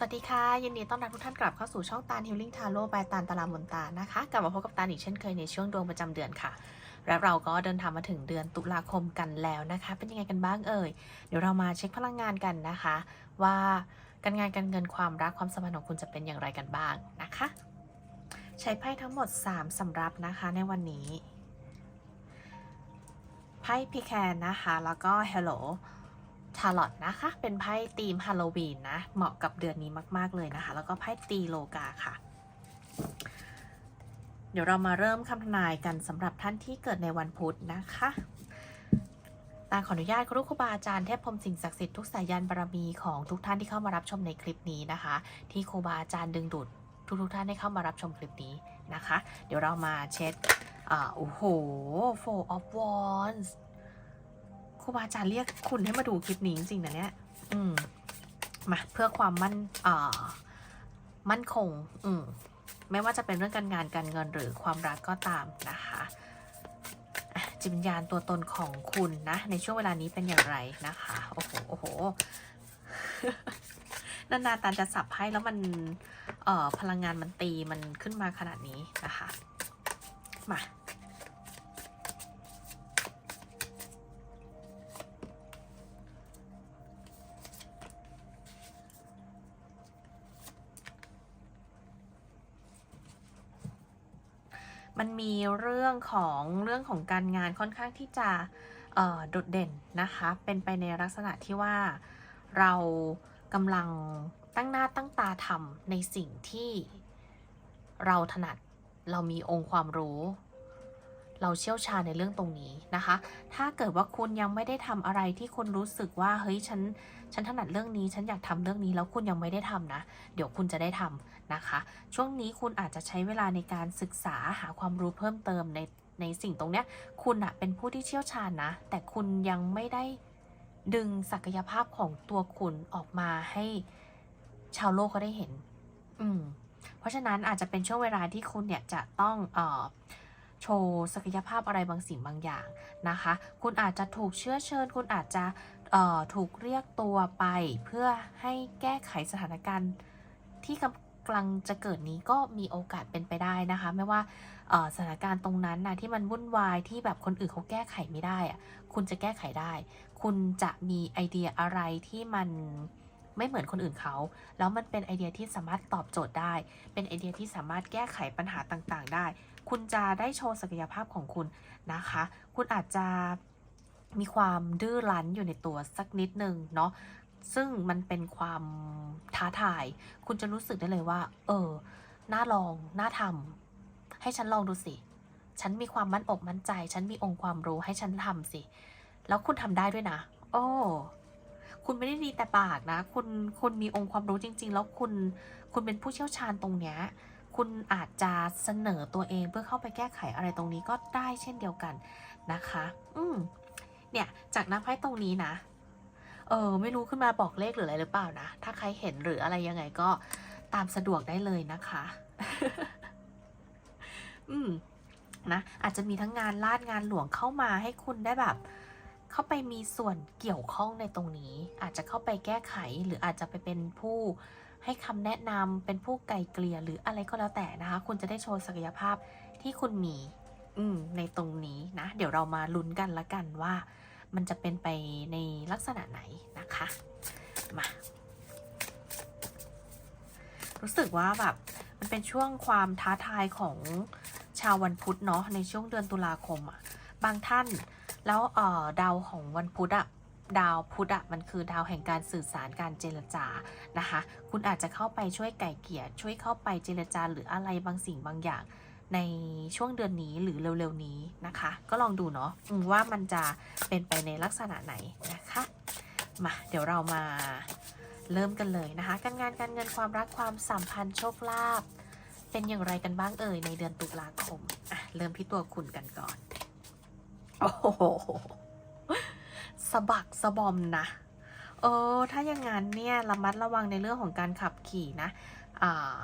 สวัสดีค่ะ ยินดีต้อนรับทุกท่านกลับเข้าสู่ช่องตาลฮิลลิ่งทาโร่บายตาลตารามนตานะคะ กลับมาพบกับตาลอีกเช่นเคยในช่วงดวงประจำเดือนค่ะ และเราก็เดินทางมาถึงเดือนตุลาคมกันแล้วนะคะ เป็นยังไงกันบ้างเอ่ย เดี๋ยวเรามาเช็คพลังงานกันนะคะ ว่าการงานการเงินความรักความสัมพันธ์ของคุณจะเป็นอย่างไรกันบ้างนะคะ ใช้ไพ่ทั้งหมด 3สำรับนะคะในวันนี้ไพ่พีแคนนะคะแล้วก็ Hello ชาร์ลอตนะคะ เป็นไพ่ธีมฮาโลวีนนะ เหมาะกับเดือนนี้มากๆเลยนะคะ แล้วก็ไพ่ตีโลกาค่ะ เดี๋ยวเรามาเริ่มคำทนายกันสำหรับท่านที่เกิดในวันพุธนะคะตาขออนุญาตครูครูบาอาจารย์เทพพรมสิ่งศักดิ์สิทธิ์ทุกสายยันบารมีของทุกท่านที่เข้ามารับชมในคลิปนี้นะคะ ที่ครูบาอาจารย์ดึงดูดทุกๆท่านให้เข้ามารับชมคลิปนี้นะคะ เดี๋ยวเรามาเช็ดอ่าโอ้โห four of wands รูบาอาจารย์เรียกคุณให้มาดูคลิปนี้จริงๆนะเนี่ยอืมมาเพื่อความมั่นอ่ามั่นคง อืมไม่ว่าจะเป็นเรื่องการงานการเงินหรือความรักก็ตามนะคะอะจิตวิญญาณตัวตนของคุณนะ ในช่วงเวลานี้เป็นอย่างไรนะคะ โอ้โหโอ้โหนานๆตาจะสับให้แล้วมันเอ่อพลังงานมันตีมันขึ้นมาขนาดนี้นะคะ มา มันมีเรื่องของเรื่องของการงานค่อนข้างที่จะโดดเด่นนะคะ เป็นไปในลักษณะที่ว่าเรากำลังตั้งหน้าตั้งตาทำในสิ่งที่เราถนัดเรามีองค์ความรู้ เราเชี่ยวชาญในเรื่องตรงนี้นะคะ ถ้าเกิดว่าคุณยังไม่ได้ทำอะไรที่คุณรู้สึกว่าเฮ้ยฉันฉันถนัดเรื่องนี้ ฉันอยากทำเรื่องนี้แล้วคุณยังไม่ได้ทำนะ เดี๋ยวคุณจะได้ทำนะคะ ช่วงนี้คุณอาจจะใช้เวลาในการศึกษาหาความรู้เพิ่มเติมในในสิ่งตรงเนี้ย คุณอะเป็นผู้ที่เชี่ยวชาญนะ แต่คุณยังไม่ได้ดึงศักยภาพของตัวคุณออกมาให้ชาวโลกเขาได้เห็น อืม เพราะฉะนั้นอาจจะเป็นช่วงเวลาที่คุณเนี่ยจะต้อง เอ่อ โชว์ศักยภาพอะไรบางสิ่งบางอย่างนะคะ คุณอาจจะถูกเชื้อเชิญ คุณอาจจะถูกเรียกตัวไป เพื่อให้แก้ไขสถานการณ์ที่กำกลังจะเกิดนี้ก็มีโอกาสเป็นไปได้นะคะ ไม่ว่าสถานการณ์ตรงนั้นนะที่มันวุ่นวายที่แบบคนอื่นเขาแก้ไขไม่ได้อะคุณจะแก้ไขได้ คุณจะมีไอเดียอะไรที่มันไม่เหมือนคนอื่นเขา แล้วมันเป็นไอเดียที่สามารถตอบโจทย์ได้ เป็นไอเดียที่สามารถแก้ไขปัญหาต่างๆ ได้ คุณจะได้โชว์ศักยภาพของคุณนะคะ คุณอาจจะมีความดื้อรั้นอยู่ในตัวสักนิดนึงเนาะซึ่งมันเป็นความท้าทาย คุณจะรู้สึกได้เลยว่า เออ น่าลอง น่าทำ ให้ฉันลองดูสิ ฉันมีความมั่นอกมั่นใจ ฉันมีองค์ความรู้ให้ฉันทำสิ แล้วคุณทำได้ด้วยนะ โอ้ คุณไม่ได้ดีแต่ปากนะ คุณ คุณมีองค์ความรู้จริง ๆ แล้วคุณ คุณเป็นผู้เชี่ยวชาญตรงเนี้ย คุณอาจจะเสนอตัวเองเพื่อเข้าไปแก้ไขอะไรตรงนี้ก็ได้เช่นเดียวกันนะคะ อืมเนี่ย จากน้ำไพ่ตรงนี้นะ เออ ไม่รู้ขึ้นมาบอกเลขหรืออะไรหรือเปล่านะ ถ้าใครเห็นหรืออะไรยังไงก็ตามสะดวกได้เลยนะคะ อืม นะ อาจจะมีทั้งงานลาดงานหลวงเข้ามาให้คุณได้แบบ เข้าไปมีส่วนเกี่ยวข้องในตรงนี้ อาจจะเข้าไปแก้ไขหรืออาจจะไปเป็นผู้ ให้คำแนะนำเป็นผู้ไกลเกลี่ยหรืออะไรก็แล้วแต่นะคะ คุณจะได้โชว์ศักยภาพที่คุณมีอืมในตรงนี้นะ เดี๋ยวเรามาลุ้นกันละกันว่า มันจะเป็นไปในลักษณะไหนนะคะมารู้สึกว่าแบบมันเป็นช่วงความท้าทายของชาววันพุธเนาะในช่วงเดือนตุลาคมอะ่ะบางท่านแล้วเอ่อดาวของวันพุธอะ ดาวพุธอะมันคือดาวแห่งการสื่อสารการเจรจานะคะ คุณอาจจะเข้าไปช่วยไก่เกี่ยช่วยเข้าไปเจรจาหรืออะไรบางสิ่งบางอย่างในช่วงเดือนนี้หรือเร็วๆนี้นะคะ ก็ลองดูเนาะว่ามันจะเป็นไปในลักษณะไหนนะคะมาเดี๋ยวเรามาเริ่มกันเลยนะคะ การงานการเงินความรักความสัมพันธ์โชคลาภเป็นอย่างไรกันบ้างเอ่ยในเดือนตุลาคมอะเริ่มที่ตัวคุณกันก่อน โอ้โห สะบักสะบอมนะเออถ้าอย่างนั้นเนี่ยระมัดระวังในเรื่องของการขับขี่นะอ่า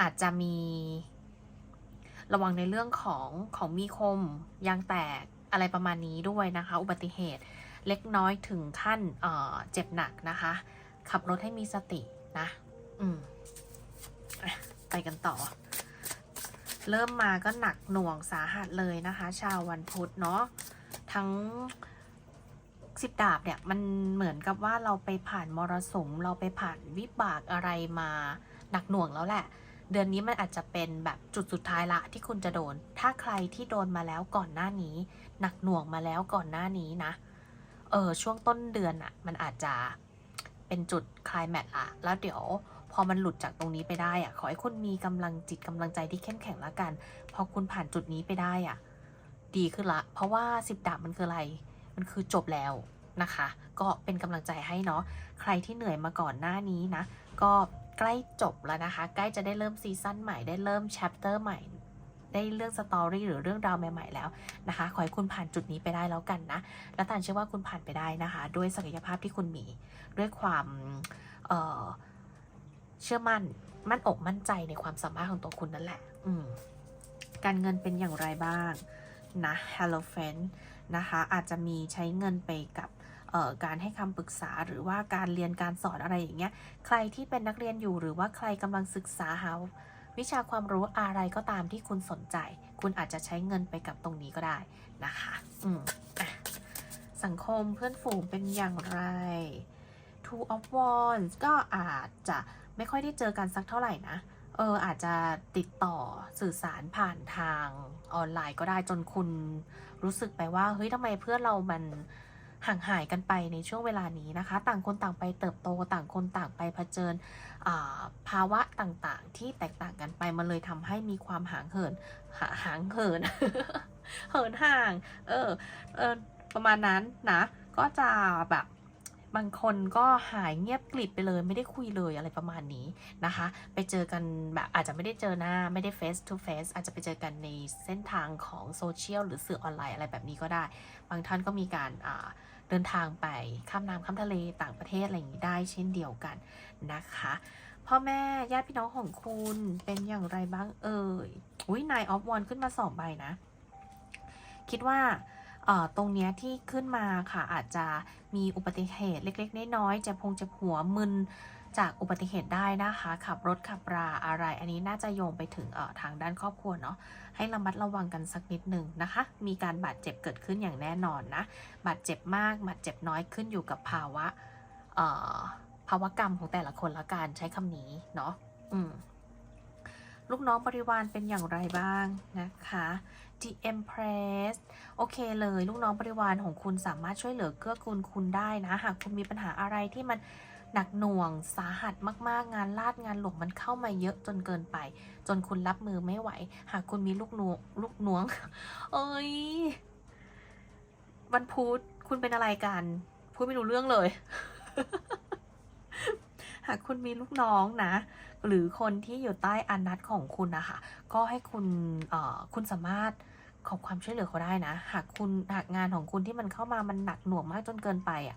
อาจจะมีระวังในเรื่องของของมีคมยางแตกอะไรประมาณนี้ด้วยนะคะ อุบัติเหตุเล็กน้อยถึงขั้นเเจ็บหนักนะคะ ขับรถให้มีสตินะอืมอะไปกันต่อ เริ่มมาก็หนักหน่วงสาหัสเลยนะคะ ชาววันพุธเนาะ ทั้งสิบดาบเนี่ยมันเหมือนกับว่าเราไปผ่านมรสุมเราไปผ่านวิบากอะไรมาหนักหน่วงแล้วแหละ เดือนนี้มันอาจจะเป็นแบบจุดสุดท้ายละที่คุณจะโดน ถ้าใครที่โดนมาแล้วก่อนหน้านี้ หนักหน่วงมาแล้วก่อนหน้านี้นะเออช่วงต้นเดือนอะมันอาจจะเป็นจุดคลายแมทละแล้วเดี๋ยวพอมันหลุดจากตรงนี้ไปได้อะขอให้คุณมีกำลังจิตกำลังใจที่เข้มแข็งละกัน พอคุณผ่านจุดนี้ไปได้อะ ดีขึ้นละ เพราะว่าสิบดาบมันคืออะไร มันคือจบแล้วนะคะ ก็เป็นกำลังใจให้เนาะ ใครที่เหนื่อยมาก่อนหน้านี้นะ ก็ใกล้จบแล้วนะคะ ใกล้จะได้เริ่มซีซั่นใหม่ ได้เริ่มแชปเตอร์ใหม่ ได้เรื่องสตอรี่หรือเรื่องราวใหม่ๆแล้วนะคะ ขอให้คุณผ่านจุดนี้ไปได้แล้วกันนะ และตานเชื่อว่าคุณผ่านไปได้นะคะ ด้วยศักยภาพที่คุณมี ด้วยความเเชื่อมั่น มั่นอกมั่นใจในความสามารถของตัวคุณนั่นแหละ อืมการเงินเป็นอย่างไรบ้าง นะ Hello Friend นะคะอาจจะมีใช้เงินไปกับการให้คำปรึกษาหรือว่าการเรียนการสอนอะไรอย่างเงี้ย ใครที่เป็นนักเรียนอยู่หรือว่าใครกำลังศึกษาหาวิชาความรู้อะไรก็ตามที่คุณสนใจ คุณอาจจะใช้เงินไปกับตรงนี้ก็ได้นะคะ อืมสังคมเพื่อนฝูงเป็นอย่างไร Two of Wands ก็อาจจะไม่ค่อยได้เจอกันสักเท่าไหร่นะ เอออาจจะติดต่อสื่อสารผ่านทางออนไลน์ก็ได้จนคุณรู้สึกไปว่าเฮ้ยทำไมเพื่อนเรามันห่างหายกันไปในช่วงเวลานี้นะคะ ต่างคนต่างไปเติบโตต่างคนต่างไปเผชิญภาวะต่างๆ ที่แตกต่างกันไปมันเลยทำให้มีความห่างเหินหห่างเหินเหินห่างเออเออประมาณนั้นนะก็จะแบบ บางคนก็หายเงียบกลิบไปเลยไม่ได้คุยเลยอะไรประมาณนี้นะคะ ไปเจอกันแบบอาจจะไม่ได้เจอหน้าไม่ได้ face to face อาจจะไปเจอกันในเส้นทางของโซเชียลหรือสื่อออนไลน์อะไรแบบนี้ก็ได้ บางท่านก็มีการเดินทางไปข้ามน้ำข้ามทะเลต่างประเทศอะไรอย่างนี้ได้เช่นเดียวกันนะคะพ่อแม่ญาติพี่น้องของคุณเป็นอย่างไรบ้างเอ่ยอุ้ยนายออฟวอนขึ้นมาสองใบนะ คิดว่า ตรงเนี้ยที่ขึ้นมาค่ะอาจจะมีอุบัติเหตุเล็กๆ น้อยๆจะพงจะหัวมึนจากอุบัติเหตุได้นะคะ ขับรถขับราอะไร อันนี้น่าจะโยงไปถึงทางด้านครอบครัวเนาะให้ระมัดระวังกันสักนิดหนึ่งนะคะ มีการบาดเจ็บเกิดขึ้นอย่างแน่นอนนะบาดเจ็บมากบาดเจ็บน้อยขึ้นอยู่กับภาวะภาวะกรรมของแต่ละคนละกันใช้คำนี้เนาะอืม ลูกน้องบริวารเป็นอย่างไรบ้างนะคะ The Empress โอเคเลยลูกน้องบริวารของคุณสามารถช่วยเหลือเกื้อกูลคุณได้นะ หากคุณมีปัญหาอะไรที่มันหนักหน่วงสาหัสมากๆ งานลาดงานหลวงมันเข้ามาเยอะจนเกินไป จนคุณรับมือไม่ไหว หากคุณมีลูกนวงลูกนวง เอ้ย วันพุธคุณเป็นอะไรกัน พูดไม่รู้เรื่องเลย หากคุณมีลูกน้องนะ หรือคนที่อยู่ใต้อานัตของคุณนะคะก็ให้คุณคุณสามารถขอความช่วยเหลือเขาได้นะ หากคุณหากงานของคุณที่มันเข้ามามันหนักหน่วงมากจนเกินไปอะ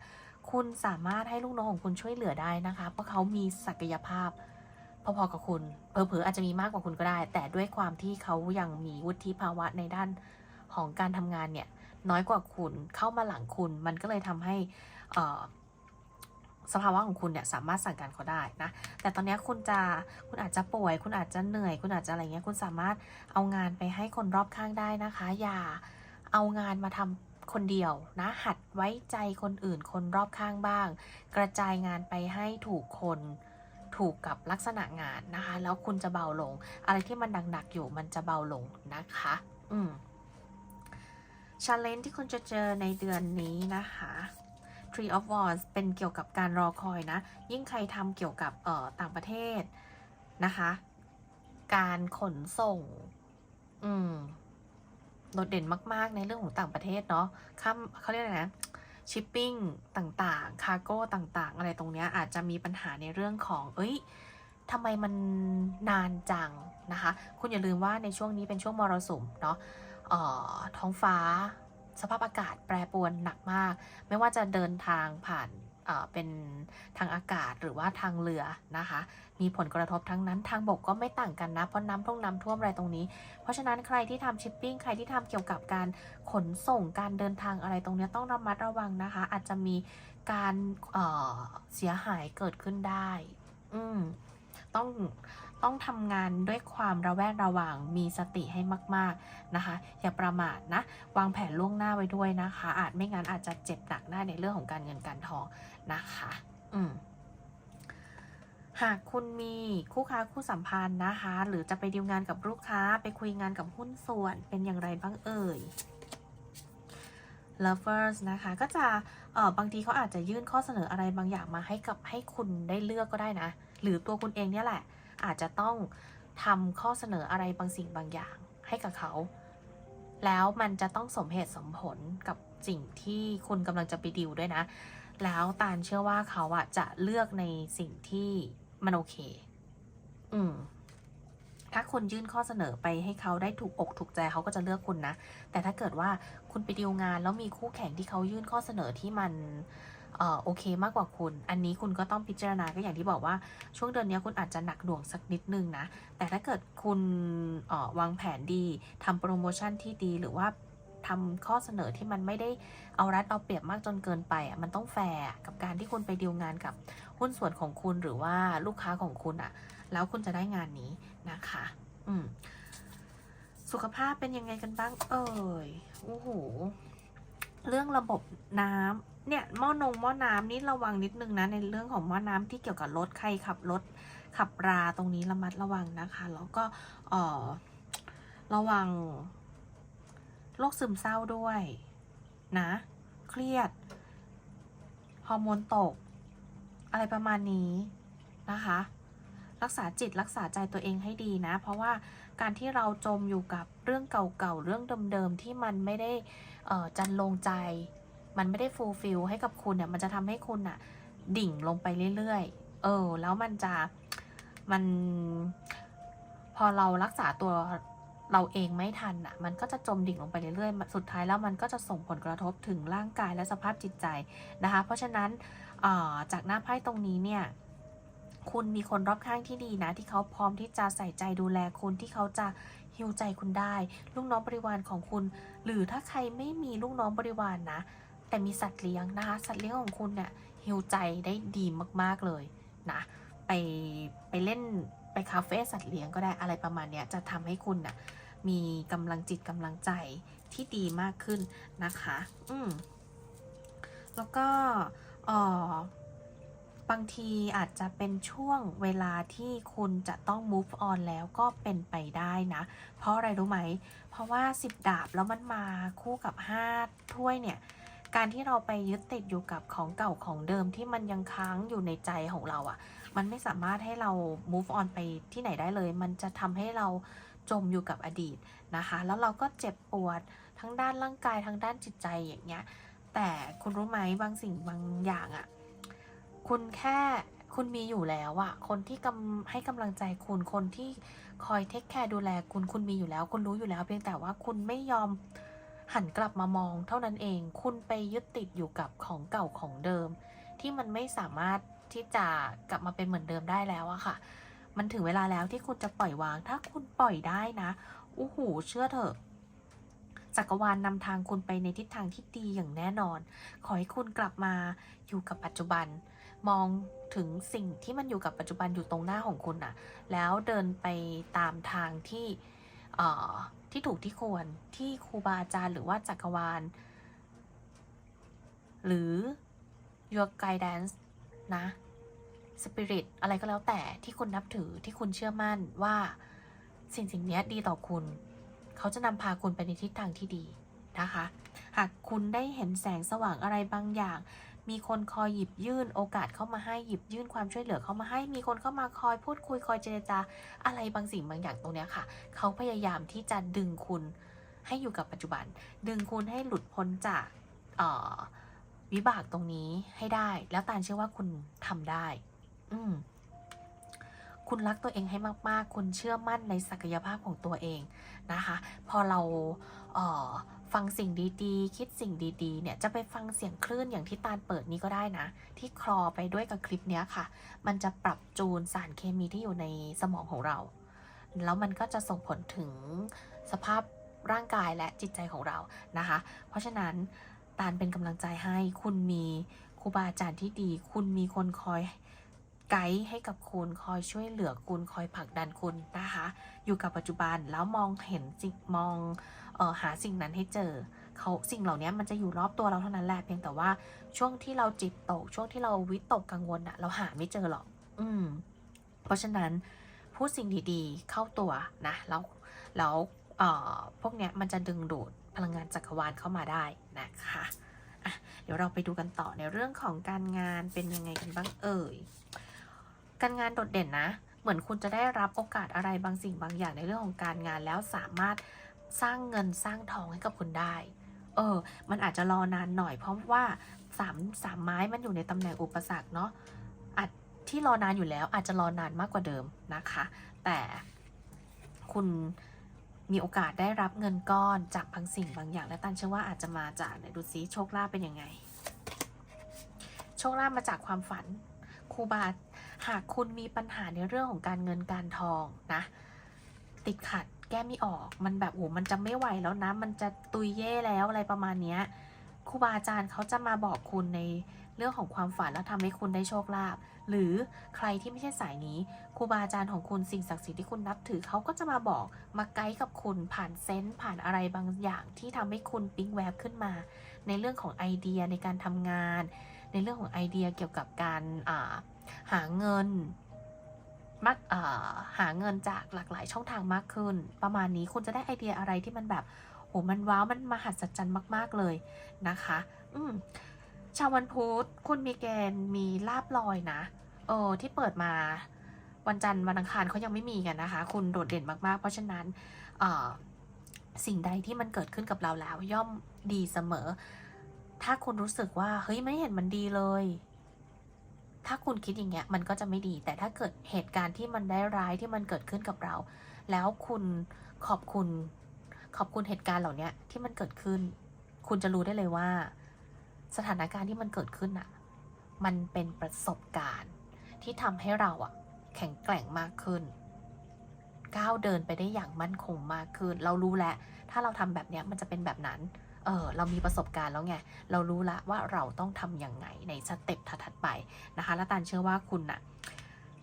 คุณสามารถให้ลูกน้องของคุณช่วยเหลือได้นะคะ เพราะเขามีศักยภาพพอๆกับคุณ เผลอๆอาจจะมีมากกว่าคุณก็ได้ แต่ด้วยความที่เขายังมีวุฒิภาวะในด้านของการทำงานเนี่ย น้อยกว่าคุณเข้ามาหลังคุณ มันก็เลยทำให้อ่อ สภาวะของคุณเนี่ยสามารถสั่งการเขาได้นะ แต่ตอนนี้คุณจะคุณอาจจะป่วย คุณอาจจะเหนื่อย คุณอาจจะอะไรเงี้ย คุณสามารถเอางานไปให้คนรอบข้างได้นะคะ อย่าเอางานมาทำคนเดียวนะหัดไว้ใจคนอื่นคนรอบข้างบ้าง กระจายงานไปให้ถูกคนถูกกับลักษณะงานนะคะ แล้วคุณจะเบาลง อะไรที่มันหนักๆอยู่มันจะเบาลงนะคะ อืมชาเลนจ์ที่คุณจะเจอในเดือนนี้นะคะ Tree of Wands เป็นเกี่ยวกับการรอคอยนะ ยิ่งใครทำเกี่ยวกับเอ่อต่างประเทศนะคะ การขนส่ง อืมโดดเด่นมากๆ ในเรื่องของต่างประเทศเนาะข้ามเขาเรียกอะไรนะชิปปิ้งต่างๆ คาร์โก้ต่างๆ อะไรตรงเนี้ยอาจจะมีปัญหาในเรื่องของ เอ้ยทำไมมันนานจังนะคะ คุณอย่าลืมว่าในช่วงนี้เป็นช่วงมรสุมเนาะเอ่อท้องฟ้า สภาพอากาศแปรปรวนหนักมาก ไม่ว่าจะเดินทางผ่านเป็นทางอากาศหรือว่าทางเรือนะคะ มีผลกระทบทั้งนั้นทางบกก็ไม่ต่างกันนะ เพราะน้ำท่วมน้ำท่วมอะไรตรงนี้ เพราะฉะนั้นใครที่ทำชิปปิ้งใครที่ทำเกี่ยวกับการขนส่งการเดินทางอะไรตรงนี้ต้องระมัดระวังนะคะ อาจจะมีการเเสียหายเกิดขึ้นได้ อืมต้อง ต้องทำงานด้วยความระแวดระวังมีสติให้มาก ๆนะคะ อย่าประมาทนะ วางแผนล่วงหน้าไว้ด้วยนะคะ อาจไม่งั้นอาจจะเจ็บหนักได้ในเรื่องของการเงินการทองนะคะ อืมหากคุณมีคู่ค้าคู่สัมพันธ์นะคะ หรือจะไปดีลงานกับลูกค้า ไปคุยงานกับหุ้นส่วนเป็นอย่างไรบ้างเอ่ย lovers นะคะ ก็จะเออบางทีเขาอาจจะยื่นข้อเสนออะไรบางอย่างมาให้กับให้คุณได้เลือกก็ได้นะ หรือตัวคุณเองเนี่ยแหละ อาจจะต้องทำข้อเสนออะไรบางสิ่งบางอย่างให้กับเขา แล้วมันจะต้องสมเหตุสมผลกับสิ่งที่คุณกำลังจะไปดิวด้วยนะ แล้วตาลเชื่อว่าเขาอะจะเลือกในสิ่งที่มันโอเค อืมถ้าคุณยื่นข้อเสนอไปให้เขาได้ถูกอกถูกใจเขาก็จะเลือกคุณนะ แต่ถ้าเกิดว่าคุณไปดีลงานแล้วมีคู่แข่งที่เขายื่นข้อเสนอที่มัน เออโอเคมากกว่าคุณ อันนี้คุณก็ต้องพิจารณาก็อย่างที่บอกว่าช่วงเดือนนี้คุณอาจจะหนักหน่วงสักนิดนึงนะ แต่ถ้าเกิดคุณออวางแผนดีทำโปรโมชั่นที่ดีหรือว่าทำข้อเสนอที่มันไม่ได้เอารัดเอาเปรียบมากจนเกินไปอะมันต้องแฟร์กับการที่คุณไปดีลงานกับหุ้นส่วนของคุณหรือว่าลูกค้าของคุณอะ แล้วคุณจะได้งานนี้นะคะ อืมสุขภาพเป็นยังไงกันบ้างเอ่ยโอ้โหเรื่องระบบน้ำ เนี่ยหม้อนงหม้อน้ำนี่ระวังนิดนึงนะในเรื่องของหม้อน้ำที่เกี่ยวกับรถใครขับรถขับราตรงนี้ระมัดระวังนะคะ แล้วก็เอ่อระวังโรคซึมเศร้าด้วยนะ เครียดฮอร์โมนตก อะไรประมาณนี้นะคะ รักษาจิตรักษาใจตัวเองให้ดีนะ เพราะว่าการที่เราจมอยู่กับเรื่องเก่าๆเรื่องเดิมๆที่มันไม่ได้จันลงใจ มันไม่ได้ฟูลฟิลให้กับคุณเนี่ยมันจะทำให้คุณอะดิ่งลงไปเรื่อยๆ เออ แล้วมันจะมัน พอเรารักษาตัวเราเองไม่ทันอะมันก็จะจมดิ่งลงไปเรื่อยๆ สุดท้ายแล้วมันก็จะส่งผลกระทบถึงร่างกายและสภาพจิตใจนะคะ เพราะฉะนั้นออจากหน้าไพ่ตรงนี้เนี่ยคุณมีคนรอบข้างที่ดีนะ ที่เขาพร้อมที่จะใส่ใจดูแลคุณที่เขาจะฮิวใจคุณได้ ลูกน้องบริวารของคุณ หรือถ้าใครไม่มีลูกน้องบริวารนนะ แต่มีสัตว์เลี้ยงนะคะ สัตว์เลี้ยงของคุณเนี่ยฮิวใจได้ดีมากๆเลยนะไปไปเล่นไปคาเฟ่สัตว์เลี้ยงก็ได้อะไรประมาณเนี้ยจะทำให้คุณน่ะมีกำลังจิตกำลังใจที่ดีมากขึ้นนะคะ อืมแล้วก็เอ่อบางทีอาจจะเป็นช่วงเวลาที่คุณจะต้อง move on แล้วก็เป็นไปได้นะ เพราะอะไรรู้ไหม เพราะว่า 10 ดาบแล้วมันมาคู่กับ 5 ถ้วยเนี่ย การที่เราไปยึดติดอยู่กับของเก่าของเดิมที่มันยังค้างอยู่ในใจของเราอะ่ะ มันไม่สามารถให้เรา move on ไปที่ไหนได้เลย มันจะทำให้เราจมอยู่กับอดีตนะคะ แล้วเราก็เจ็บปวดทั้งด้านร่างกายทั้งด้านจิตใจอย่างเงี้ย แต่คุณรู้ไหมบางสิ่งบางอย่างอะ่ะ คุณแค่คุณมีอยู่แล้วอะคนที่กำให้กำลังใจคุณคนที่คอยเทคแคร์ดูแลคุณคุณมีอยู่แล้ว คุณรู้อยู่แล้ว เพียงแต่ว่าคุณไม่ยอม หันกลับมามองเท่านั้นเอง คุณไปยึดติดอยู่กับของเก่าของเดิม ที่มันไม่สามารถที่จะกลับมาเป็นเหมือนเดิมได้แล้วอะค่ะ มันถึงเวลาแล้วที่คุณจะปล่อยวาง ถ้าคุณปล่อยได้นะอู้หูเชื่อเถอะจักรวาลนำทางคุณไปในทิศทางที่ดีอย่างแน่นอน ขอให้คุณกลับมาอยู่กับปัจจุบัน มองถึงสิ่งที่มันอยู่กับปัจจุบันอยู่ตรงหน้าของคุณน่ะแล้วเดินไปตามทางที่ ที่ถูกที่ควรที่ครูบาอาจารย์หรือว่าจักรวาล หรือ your guidance นะ spirit อะไรก็แล้วแต่ที่คุณนับถือที่คุณเชื่อมั่นว่าสิ่งสิ่งนี้ดีต่อคุณ เขาจะนำพาคุณไปในทิศทางที่ดีนะคะ หากคุณได้เห็นแสงสว่างอะไรบางอย่าง มีคนคอยหยิบยื่นโอกาสเข้ามาให้หยิบยื่นความช่วยเหลือเข้ามาให้ มีคนเข้ามาคอยพูดคุยคอยเจรจาอะไรบางสิ่งบางอย่างตรงเนี้ยค่ะ เขาพยายามที่จะดึงคุณให้อยู่กับปัจจุบัน ดึงคุณให้หลุดพ้นจากวิบากตรงนี้ให้ได้ แล้วตาลเชื่อว่าคุณทำได้ อืมคุณรักตัวเองให้มาก ๆ คุณเชื่อมั่นในศักยภาพของตัวเองนะคะ พอเราเฟังสิ่งดีๆ คิดสิ่งดีๆ เนี่ยจะไปฟังเสียงคลื่นอย่างที่ตาลเปิดนี้ก็ได้นะ ที่คลอไปด้วยกับคลิปเนี้ยค่ะ มันจะปรับจูนสารเคมีที่อยู่ในสมองของเรา แล้วมันก็จะส่งผลถึงสภาพร่างกายและจิตใจของเรานะคะ เพราะฉะนั้นตาลเป็นกำลังใจให้คุณมีครูบาอาจารย์ที่ดี คุณมีคนคอยไกด์ให้กับคุณคอยช่วยเหลือคุณคอยผลักดันคุณนะคะ อยู่กับปัจจุบันแล้วมองเห็นสิ่งมอง หาสิ่งนั้นให้เจอเขาสิ่งเหล่านี้มันจะอยู่รอบตัวเราเท่านั้นแหละเพียงแต่ว่าช่วงที่เราจิตตก ช่วงที่เราวิตกกังวลอะเราหาไม่เจอหรอก อืม เพราะฉะนั้นพูดสิ่งดีๆ เข้าตัวนะแล้วแล้วเออพวกเนี้ยมันจะดึงดูดพลังงานจักรวาลเข้ามาได้นะคะะเดี๋ยวเราไปดูกันต่อในเรื่องของการงานเป็นยังไงกันบ้างเอ่ยการงานโดดเด่นนะ เหมือนคุณจะได้รับโอกาสอะไรบางสิ่งบางอย่างในเรื่องของการงานแล้วสามารถ สร้างเงินสร้างทองให้กับคุณได้ เออ มันอาจจะรอนานหน่อย เพราะว่าสามสามไม้มันอยู่ในตำแหน่งอุปสรรคเนาะอาจที่รอนานอยู่แล้วอาจจะรอนานมากกว่าเดิมนะคะ แต่คุณมีโอกาสได้รับเงินก้อนจากบางสิ่งบางอย่าง และตันเชื่อว่าอาจจะมาจากไหนดูซิโชคลาภเป็นยังไง โชคลาภมาจากความฝันครูบาหากคุณมีปัญหาในเรื่องของการเงินการทองนะ ติดขัด แก้ไม่ออก มันแบบโอ้มันจะไม่ไหวแล้วนะ มันจะตุยเย่แล้วอะไรประมาณเนี้ยครูบาอาจารย์เขาจะมาบอกคุณในเรื่องของความฝันแล้วทำให้คุณได้โชคลาภหรือใครที่ไม่ใช่สายนี้ครูบาอาจารย์ของคุณสิ่งศักดิ์สิทธิ์ที่คุณนับถือเขาก็จะมาบอกมาไกด์กับคุณผ่านเซนส์ผ่านอะไรบางอย่างที่ทำให้คุณปิ๊งแวบขึ้นมา ในเรื่องของไอเดียในการทำงาน ในเรื่องของไอเดียเกี่ยวกับการาหาเงิน มักหาเงินจากหลากหลายช่องทางมากขึ้น ประมาณนี้คุณจะได้ไอเดียอะไรที่มันแบบโหมันว้าวมันมหัศจรรย์มากๆเลยนะคะ อืมชาววันพุธคุณมีเกณฑ์มีลาบลอยนะเออที่เปิดมาวันจันทร์วันอังคารเขายังไม่มีกันนะคะ คุณโดดเด่นมากๆ เพราะฉะนั้นออสิ่งใดที่มันเกิดขึ้นกับเราแล้วย่อมดีเสมอ ถ้าคุณรู้สึกว่าเฮ้ยไม่เห็นมันดีเลย ถ้าคุณคิดอย่างเงี้ยมันก็จะไม่ดี แต่ถ้าเกิดเหตุการณ์ที่มันได้ร้ายที่มันเกิดขึ้นกับเรา แล้วคุณขอบคุณ ขอบคุณเหตุการณ์เหล่านี้ที่มันเกิดขึ้น คุณจะรู้ได้เลยว่า สถานการณ์ที่มันเกิดขึ้นอะมันเป็นประสบการณ์ที่ทำให้เราอะแข็งแกร่งมากขึ้น ก้าวเดินไปได้อย่างมั่นคงมากขึ้น เรารู้แล้วถ้าเราทำแบบเนี้ยมันจะเป็นแบบนั้น เออเรามีประสบการณ์แล้วไง เรารู้ละว่าเราต้องทำยังไงในสเต็ปถัดไปนะคะ และตันเชื่อว่าคุณน่ะ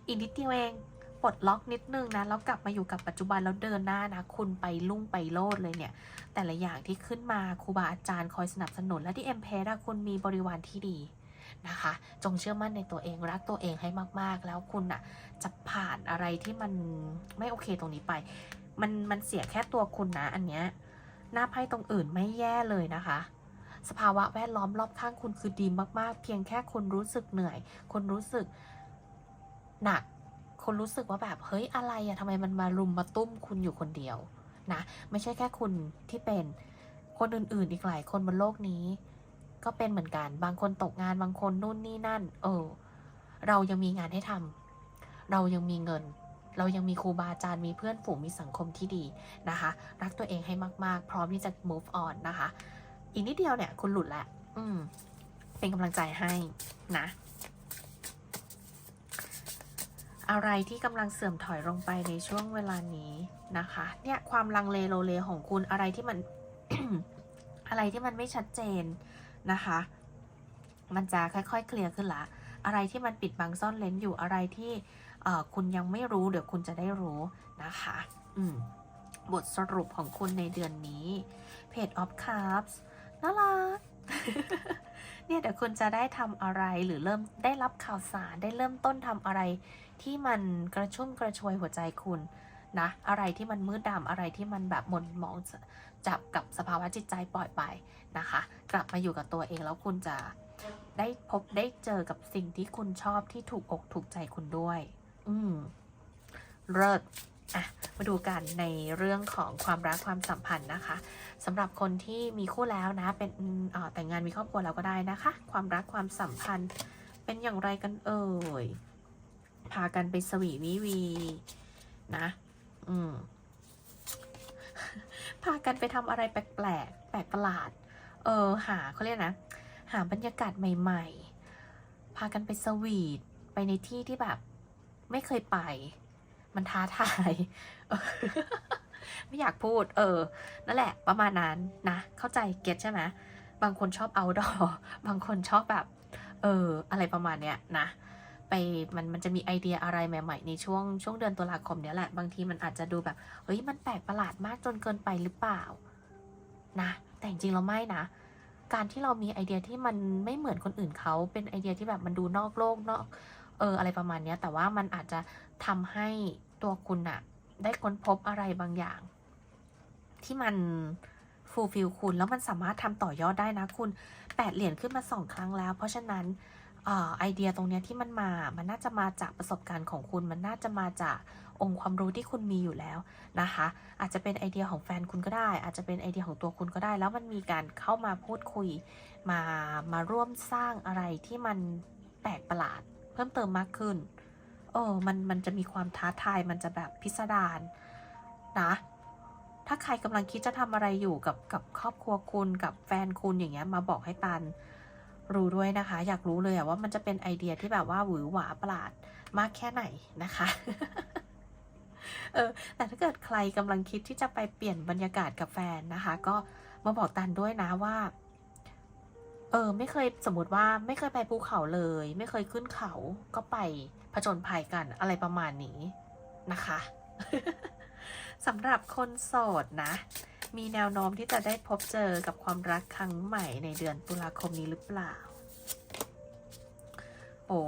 อีกนิดเดียวเองปลดล็อกนิดนึงนะแล้วกลับมาอยู่กับปัจจุบันแล้วเดินหน้านะ คุณไปลุ่งไปโลดเลยเนี่ย แต่ละอย่างที่ขึ้นมาครูบาอาจารย์คอยสนับสนุนและที่เอ็มเพอะคุณมีบริวารที่ดีนะคะ จงเชื่อมั่นในตัวเองรักตัวเองให้มากๆ แล้วคุณน่ะจะผ่านอะไรที่มันไม่โอเคตรงนี้ไป มันมันเสียแค่ตัวคุณนะอันเนี้ย หน้าไพ่ตรงอื่นไม่แย่เลยนะคะ สภาวะแวดล้อมรอบข้างคุณคือดีมาก ๆ เพียงแค่คุณรู้สึกเหนื่อยคุณรู้สึกหนัก คนรู้สึกว่าแบบเฮ้ยอะไรอะทำไมมันมารุมมาตุ้มคุณอยู่คนเดียวนะ ไม่ใช่แค่คุณที่เป็นคนอื่น ๆ อีกหลายคนบนโลกนี้ ก็เป็นเหมือนกัน บางคนตกงานบางคนนู่นนี่นั่น เออ เรายังมีงานให้ทำเรายังมีเงิน เรายังมีครูบาอาจารย์มีเพื่อนฝูงมีสังคมที่ดีนะคะ รักตัวเองให้มากๆ พร้อมที่จะ move on นะคะ อีกนิดเดียวเนี่ยคุณหลุดแล้วอืม เป็นกำลังใจให้นะ อะไรที่กำลังเสื่อมถอยลงไปในช่วงเวลานี้นะคะ เนี่ยความลังเลโลเลของคุณอะไรที่มัน อะไรที่มันไม่ชัดเจนนะคะ มันจะค่อยๆ เคลียร์ขึ้นละอะไรที่มันปิดบังซ่อนเลนอยู่อะไรที่ คุณยังไม่รู้เดี๋ยวคุณจะได้รู้นะคะ อืมบทสรุปของคุณในเดือนนี้ Page of Cups น่ารักเนี่ยเดี๋ยวคุณจะได้ทำอะไรหรือเริ่มได้รับข่าวสารได้เริ่มต้นทำอะไร ที่มันกระชุ่มกระชวยหัวใจคุณนะอะไรที่มันมืดดำอะไรที่มันแบบหม่นหมองจับกับสภาวะจิตใจปล่อยไปนะคะ กลับมาอยู่กับตัวเองแล้วคุณจะได้พบได้เจอกับสิ่งที่คุณชอบที่ถูกอกถูกใจคุณด้วย อืมเลิศอะมาดูกันในเรื่องของความรักความสัมพันธ์นะคะสำหรับคนที่มีคู่แล้วนะ เป็นออแต่งงานมีครอบครัวแล้วก็ได้นะคะ ความรักความสัมพันธ์เป็นอย่างไรกันเอ่ย พากันไปสวีวิวีนะ อืม พากันไปทำอะไรแปลกแปลกประหลาด เออ หาเขาเรียกนะ หาบรรยากาศใหม่ ๆ พากันไปสวีทไปในที่ที่แบบ ไม่เคยไป มันท้าทาย ไม่อยากพูด เออ นั่นแหละ ประมาณนั้นนะ เข้าใจเก็ตใช่ไหมบางคนชอบเอาดอบางคนชอบแบบ เออ อะไรประมาณเนี้ยนะ ไปมันมันจะมีไอเดียอะไรใหม่ ๆ ในช่วงช่วงเดือนตุลาคมเนี้ยแหละ บางทีมันอาจจะดูแบบ เฮ้ย มันแปลกประหลาดมากจนเกินไปหรือเปล่า นะ แต่จริงๆเราไม่นะการที่เรามีไอเดียที่มันไม่เหมือนคนอื่นเขาเป็นไอเดียที่แบบมันดูนอกโลกนอก เอออะไรประมาณนี้แต่ว่ามันอาจจะทำให้ตัวคุณอะได้ค้นพบอะไรบางอย่าง ที่มันฟูลฟิลคุณ แล้วมันสามารถทำต่อยอดได้นะคุณแปดเหรียญขึ้นมาสองครั้งแล้ว เพราะฉะนั้นออไอเดียตรงนี้ที่มันมา มันน่าจะมาจากประสบการณ์ของคุณ มันน่าจะมาจากองค์ความรู้ที่คุณมีอยู่แล้วนะคะ อาจจะเป็นไอเดียของแฟนคุณก็ได้ อาจจะเป็นไอเดียของตัวคุณก็ได้ แล้วมันมีการเข้ามาพูดคุย มา มาร่วมสร้างอะไรที่มันแปลกประหลาด เพิ่มเติมมากขึ้นเออมันมันจะมีความท้าทายมันจะแบบพิสดารนะถ้าใครกำลังคิดจะทำอะไรอยู่กับกับครอบครัวคุณกับแฟนคุณอย่างเงี้ยมาบอกให้ตันรู้ด้วยนะคะ อยากรู้เลยอะว่ามันจะเป็นไอเดียที่แบบว่าหวือหวาประหลาดมากแค่ไหนนะคะเออแต่ถ้าเกิดใครกำลังคิดที่จะไปเปลี่ยนบรรยากาศกับแฟนนะคะ ก็มาบอกตันด้วยนะว่า เออไม่เคยสมมติว่าไม่เคยไปภูเขาเลย ไม่เคยขึ้นเขาก็ไปผจญภัยกันอะไรประมาณนี้นะคะสำหรับคนโสดนะ มีแนวโน้มที่จะได้พบเจอกับความรักครั้งใหม่ในเดือนตุลาคมนี้หรือเปล่า โอ้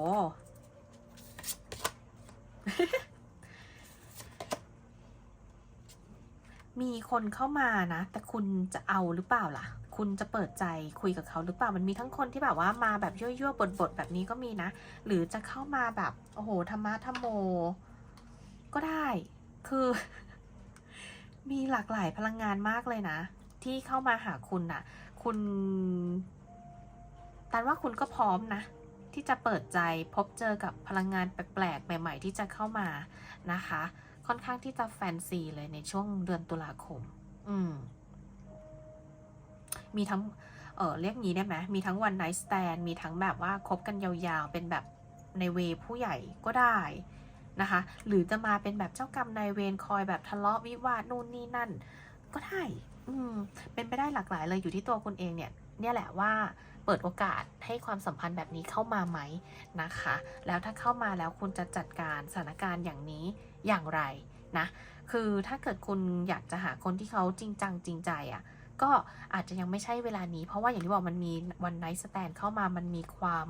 มีคนเข้ามานะ แต่คุณจะเอาหรือเปล่าล่ะ คุณจะเปิดใจคุยกับเขาหรือเปล่ามันมีทั้งคนที่แบบว่ามาแบบยั่วๆบดๆแบบนี้ก็มีนะ หรือจะเข้ามาแบบโอ้โหธรรมะธรรมโม ก็ได้คือ มีหลากหลายพลังงานมากเลยนะ ที่เข้ามาหาคุณน่ะ คุณตันว่าคุณก็พร้อมนะ ที่จะเปิดใจพบเจอกับพลังงานแปลกๆ ใหม่ ๆ ที่จะเข้ามานะคะ ค่อนข้างที่จะแฟนซีเลยในช่วงเดือนตุลาคม อืม มีทั้งเออเรียกงี้ได้ไหมมีทั้งวันไนท์สแตนมีทั้งแบบว่าคบกันยาวๆ เป็นแบบในเวผู้ใหญ่ก็ได้นะคะ หรือจะมาเป็นแบบเจ้ากรรมนายเวรคอยแบบทะเลาะวิวาทนู่นนี่นั่น ก็ได้ อืม เป็นไปได้หลากหลายเลยอยู่ที่ตัวคุณเองเนี่ย เนี่ยแหละว่าเปิดโอกาสให้ความสัมพันธ์แบบนี้เข้ามาไหมนะคะ แล้วถ้าเข้ามาแล้วคุณจะจัดการสถานการณ์อย่างนี้อย่างไรนะ คือถ้าเกิดคุณอยากจะหาคนที่เขาจริงจังจริงใจอะ่ะ ก็อาจจะยังไม่ใช่เวลานี้ เพราะว่าอย่างที่บอกมันมีวันไนท์สแตนเข้ามามันมีความ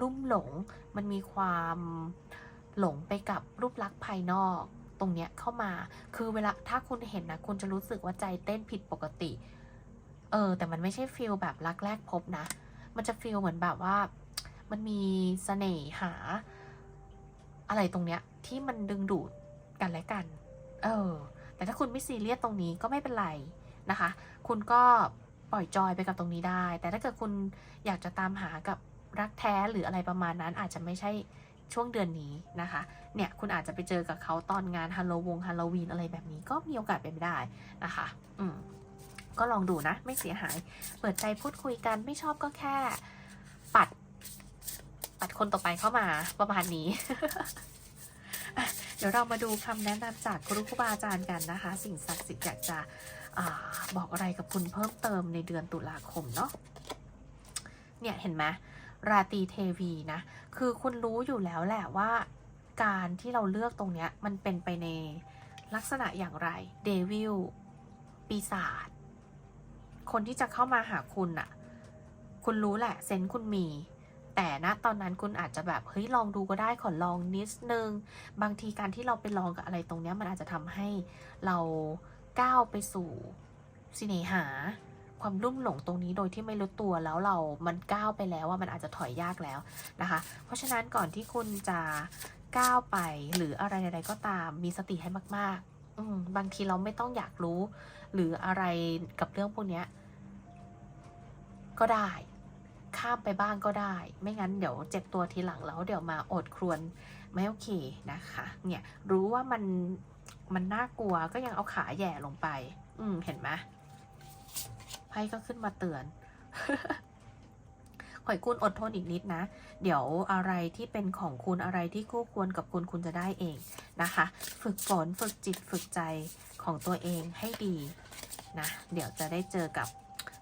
ลุ่มหลง มันมีความหลงไปกับรูปลักษณ์ภายนอกตรงเนี้ยเข้ามา คือเวลาถ้าคุณเห็นนะคุณจะรู้สึกว่าใจเต้นผิดปกติ เออ แต่มันไม่ใช่ฟีลแบบรักแรกพบนะ มันจะฟีลเหมือนแบบว่า มันมีเสน่หา อะไรตรงเนี้ย ที่มันดึงดูดกันและกัน เออ แต่ถ้าคุณไม่ซีเรียสตรงนี้ก็ไม่เป็นไร นะคะ คุณก็ปล่อยจอยไปกับตรงนี้ได้ แต่ถ้าเกิดคุณอยากจะตามหากับรักแท้หรืออะไรประมาณนั้นอาจจะไม่ใช่ช่วงเดือนนี้นะคะ เนี่ยคุณอาจจะไปเจอกับเขาตอนงานฮัลโลวงฮัลโลวีนอะไรแบบนี้ก็มีโอกาสเป็นไปได้นะคะ อืมก็ลองดูนะ ไม่เสียหาย เปิดใจพูดคุยกันไม่ชอบก็แค่ปัด ปัดคนต่อไปเข้ามาประมาณนี้ เดี๋ยวเรามาดูคำแนะนำจากครูครูบาอาจารย์กันนะคะ สิ่งศักดิ์สิทธิ์อยากจะ อบอกอะไรกับคุณเพิ่มเติมในเดือนตุลาคมเนาะเนี่ยเห็นไหมราตีเทวีนะ คือคุณรู้อยู่แล้วแหละว่า การที่เราเลือกตรงเนี้ยมันเป็นไปในลักษณะอย่างไรเดวิลปีศาจคนที่จะเข้ามาหาคุณอะคุณรู้แหละเซนส์คุณมี แต่ณตอนนั้นคุณอาจจะแบบเฮ้ยลองดูก็ได้ขอลองนิดนึง บางทีการที่เราไปลองกับอะไรตรงเนี้ยมันอาจจะทำให้เรา ก้าวไปสู่สิเนหา ความรุ่มหลงตรงนี้โดยที่ไม่รู้ตัวแล้วเรามันก้าวไปแล้วว่ามันอาจจะถอยยากแล้วนะคะ เพราะฉะนั้นก่อนที่คุณจะก้าวไปหรืออะไรใดๆก็ตามมีสติให้มากๆ อืบางทีเราไม่ต้องอยากรู้ หรืออะไรกับเรื่องพวกนี้ก็ได้ข้ามไปบ้างก็ได้ ไม่งั้นเดี๋ยวเจ็บตัวทีหลังแล้วเดี๋ยวมาอดครวนไม่โอเคนะคะ เนี่ยรู้ว่ามัน มันน่ากลัวก็ยังเอาขาแย่ลงไป อืม เห็นไหมพพ่ก็ขึ้นมาเตือนขอให้คุณอดทนอีกนิดนะ เดี๋ยวอะไรที่เป็นของคุณอะไรที่คู่ควรกับคุณคุณจะได้เองนะคะ ฝึกฝนฝึกจิตฝึกใจของตัวเองให้ดีนะ เดี๋ยวจะได้เจอกับ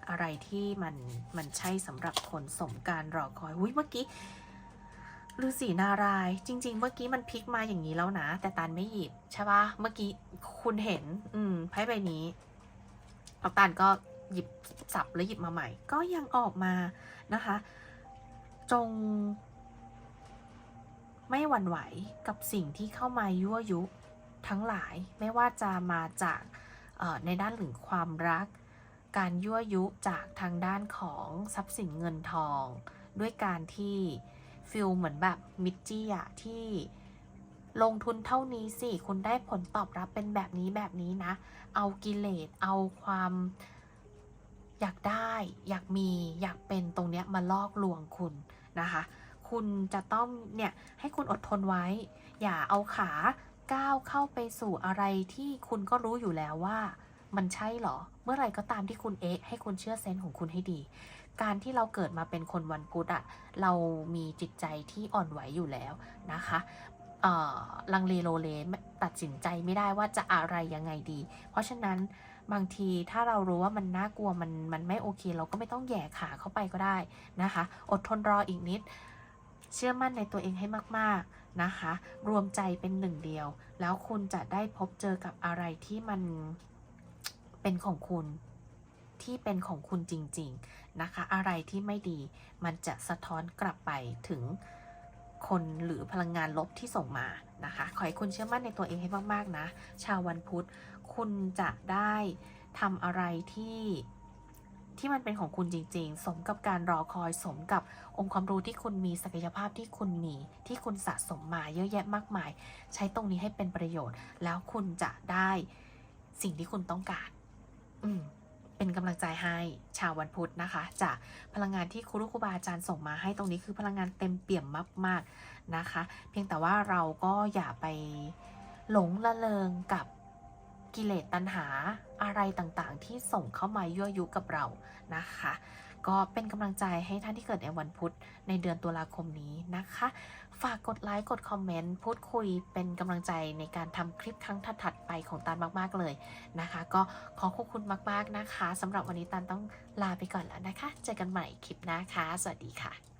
อะไรที่มันมันใช่สำหรับคนสมการรอคอย อุ้ยเมื่อกี้ ฤาษีนารายจริง ๆ เมื่อกี้มันพลิกมาอย่างนี้แล้วนะ แต่ตันไม่หยิบใช่ปะเมื่อกี้คุณเห็น อืมไพ่ใบนี้เอาตันก็หยิบสับแล้วหยิบมาใหม่ ก็ยังออกมานะคะ จง ไม่หวั่นไหวกับสิ่งที่เข้ามายั่วยุทั้งหลายไม่ว่าจะมาจากในด้านหรือความรัก การยั่วยุจากทางด้านของทรัพย์สินเงินทอง ด้วยการที่ ฟิลเหมือนแบบมิจจี้อะที่ลงทุนเท่านี้สิ คุณได้ผลตอบรับเป็นแบบนี้แบบนี้นะ เอากิเลส เอาความอยากได้ อยากมี อยากเป็นตรงเนี้ยมาลอกลวงคุณนะคะ คุณจะต้องเนี่ยให้คุณอดทนไว้ อย่าเอาขาก้าวเข้าไปสู่อะไรที่คุณก็รู้อยู่แล้วว่า มันใช่เหรอ เมื่อไหร่ก็ตามที่คุณเอ๊ะให้คุณเชื่อเซนส์ของคุณให้ดี การที่เราเกิดมาเป็นคนวันพุธอะเรามีจิตใจที่อ่อนไหวอยู่แล้วนะคะลังเลโลเลตัดสินใจไม่ได้ว่าจะอะไรยังไงดี เพราะฉะนั้นบางทีถ้าเรารู้ว่ามันน่ากลัวมันมันไม่โอเค เราก็ไม่ต้องแย่ขาเข้าไปก็ได้นะคะ อดทนรออีกนิด เชื่อมั่นในตัวเองให้มากๆนะคะ รวมใจเป็นหนึ่งเดียว แล้วคุณจะได้พบเจอกับอะไรที่มันเป็นของคุณที่เป็นของคุณจริง ๆ นะคะ อะไรที่ไม่ดีมันจะสะท้อนกลับไปถึงคนหรือพลังงานลบที่ส่งมานะคะ ขอให้คุณเชื่อมั่นในตัวเองให้มากๆนะ ชาววันพุธคุณจะได้ทำอะไรที่ที่มันเป็นของคุณจริงๆ สมกับการรอคอย สมกับองค์ความรู้ที่คุณมีศักยภาพที่คุณมี ที่คุณสะสมมาเยอะแยะมากมาย ใช้ตรงนี้ให้เป็นประโยชน์ แล้วคุณจะได้สิ่งที่คุณต้องการ อืม เป็นกำลังใจให้ชาววันพุธนะคะ จากพลังงานที่ครูครูบาอาจารย์ส่งมาให้ตรงนี้คือพลังงานเต็มเปี่ยมมากๆนะคะ เพียงแต่ว่าเราก็อย่าไปหลงละเลงกับกิเลสตัณหาอะไรต่างๆ ที่ส่งเข้ามายั่วยุกับเรานะคะ ก็เป็นกำลังใจให้ท่านที่เกิดในวันพุธในเดือนตุลาคมนี้นะคะฝากกดไลค์ กดคอมเมนต์ พูดคุยเป็นกำลังใจในการทำคลิปครั้งถัดๆไปของตันมากๆเลยนะคะ ก็ขอขอบคุณมากๆนะคะสำหรับวันนี้ตันต้องลาไปก่อนแล้วนะคะ เจอกันใหม่คลิปหน้าค่ะ สวัสดีค่ะ